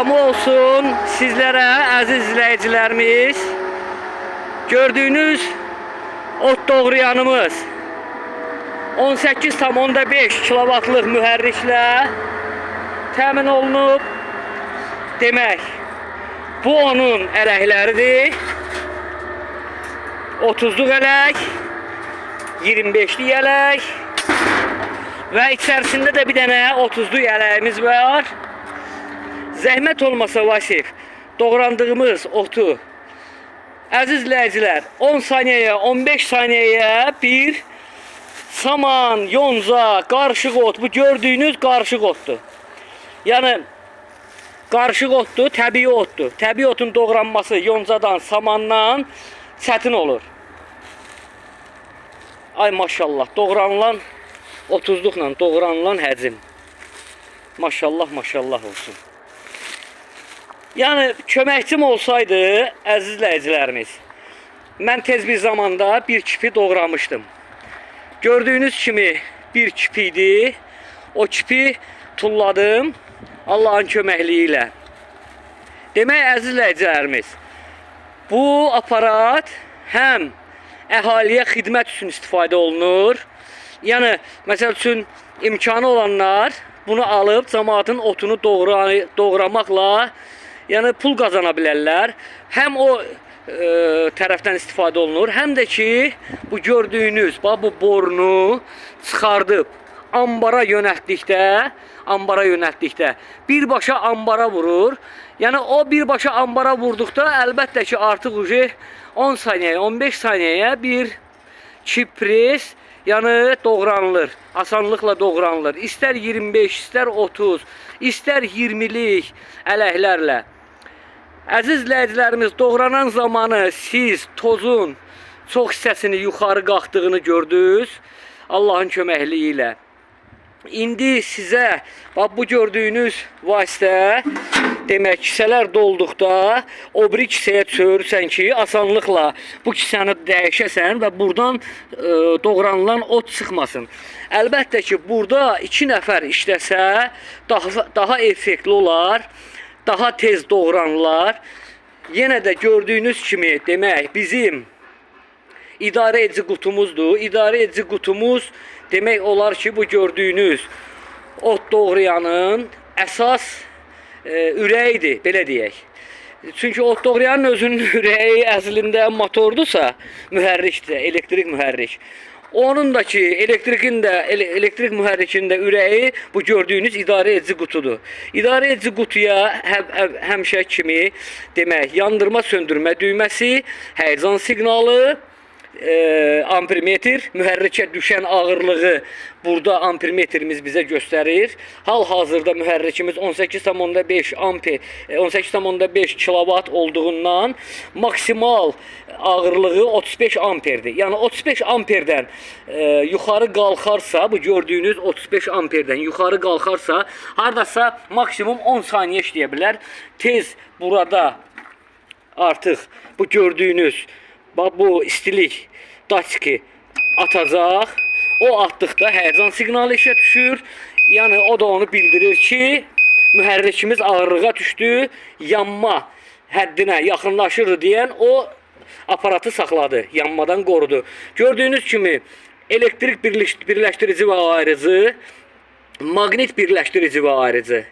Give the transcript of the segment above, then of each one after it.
Salamı olsun sizlere aziz izleyicilerimiz. Gördüğünüz ot doğrayanımız 18,5 kilovatlıq mühərriklə təmin olunub. Demək, bu onun ələkləridir. 30'luq ələk, 25'li ələk və içərisində də bir dənə 30'lu ələyimiz var. Zəhmət olmasa Vasif, doğrandığımız otu Əziz izləyicilər, 10 saniyəyə, 15 saniyəyə bir saman, yonza, qarışıq ot. Bu gördüyünüz qarışıq otdur. Yəni qarışıq otdur, təbii otdur. Təbii otun doğranması yonzadan, samandan çətin olur. Ay maşallah, doğranılan 30-luqla doğranılan həcm. Maşallah, maşallah olsun. Yəni köməkçim olsaydı, əziz izləyicilərimiz, mən tez bir zamanda bir kipi doğramışdım. Gördüğünüz kimi bir kipi idi. O kipi tulladım Allah'ın köməkliyi ilə. Demək əziz izləyicilərimiz, bu aparat həm əhaliyə xidmət üçün istifadə olunur. Yəni məsəl üçün imkanı olanlar bunu alıb cəmaatın otunu doğra doğramaqla yəni pul qazana bilərlər. Həm o e, tərəfdən istifadə olunur, həm də ki bu gördüyünüz bax bu borunu çıxardıb ambara yönəltdikdə, ambara yönəltdikdə birbaşa ambara vurur. Yəni o birbaşa ambara vurduqda əlbəttə ki artıq uje 10 saniyə, 15 saniyəyə bir çipres yəni doğranılır. Asanlıqla doğranılır. İstər 25, istər 30, istər 20-lik ələklərlə. Əziz izləyicilərimiz, doğranan zamanı siz tozun çox hissəsini yuxarı qalxdığını gördünüz. Allahın köməkliyi ilə. İndi sizə bax bu gördüyünüz vasitə demək kisələr dolduqda o biri kisəyə çövürsən ki, asanlıqla bu kisəni dəyişəsən və buradan e, doğranılan ot çıxmasın. Əlbəttə ki, burada 2 nəfər işləsə daha daha effektli olar, daha tez doğranılar. Yenə də gördüyünüz kimi demək bizim idarə edici qutumuzdur. İdarə edici qutumuz demək olar ki, bu gördüyünüz ot doğrayanın əsas e, ürəyidir, belə deyək. Çünki ot doğrayanın özünün ürəyi əslində motordursa, mühərrikdir, elektrik mühərrik. Onun da ki, elektrikin ele, elektrik mühərrikin də ürəyi bu gördüyünüz idarə edici qutudur. İdarə edici qutuya həm, həmişə kimi demək, yandırma söndürmə düyməsi, həyəcan siqnalı, e, ampermetr, mühərrikə düşən ağırlığı burada ampermetrimiz bizə göstərir. Hal-hazırda mühərrikimiz 18,5 amper, e, 18,5 kilovat olduğundan maksimal ağırlığı 35 amperdir. Yəni 35 amperdən e, yuxarı qalxarsa, bu gördüyünüz 35 amperdən yuxarı qalxarsa, hardasa maksimum 10 saniyə işləyə bilər. Tez burada artıq bu gördüyünüz bax bu istilik datski atacaq. O atdıqda həyəcan siqnalı işə düşür. Yəni o da onu bildirir ki, mühərrikimiz ağırlığa düşdü, yanma həddinə yaxınlaşır deyən o aparatı saxladı, yanmadan qorudu. Gördüyünüz kimi elektrik birləş- birləşdirici və ayrıcı, maqnit birləşdirici və ayrıcı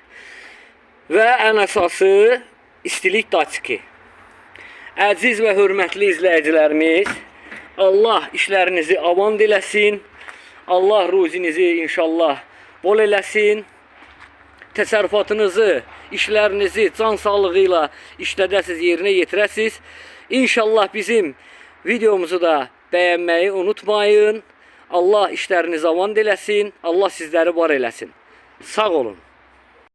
və ən əsası istilik datski. Əziz və hörmətli izləyicilərimiz, Allah işlərinizi avan eləsin. Allah ruzinizi inşallah bol eləsin. Təsərrüfatınızı, işlərinizi can sağlığı ilə işlədəsiz, yerinə yetirəsiz. İnşallah bizim videomuzu da bəyənməyi unutmayın. Allah işlərinizi avan eləsin. Allah sizləri var eləsin. Sağ olun.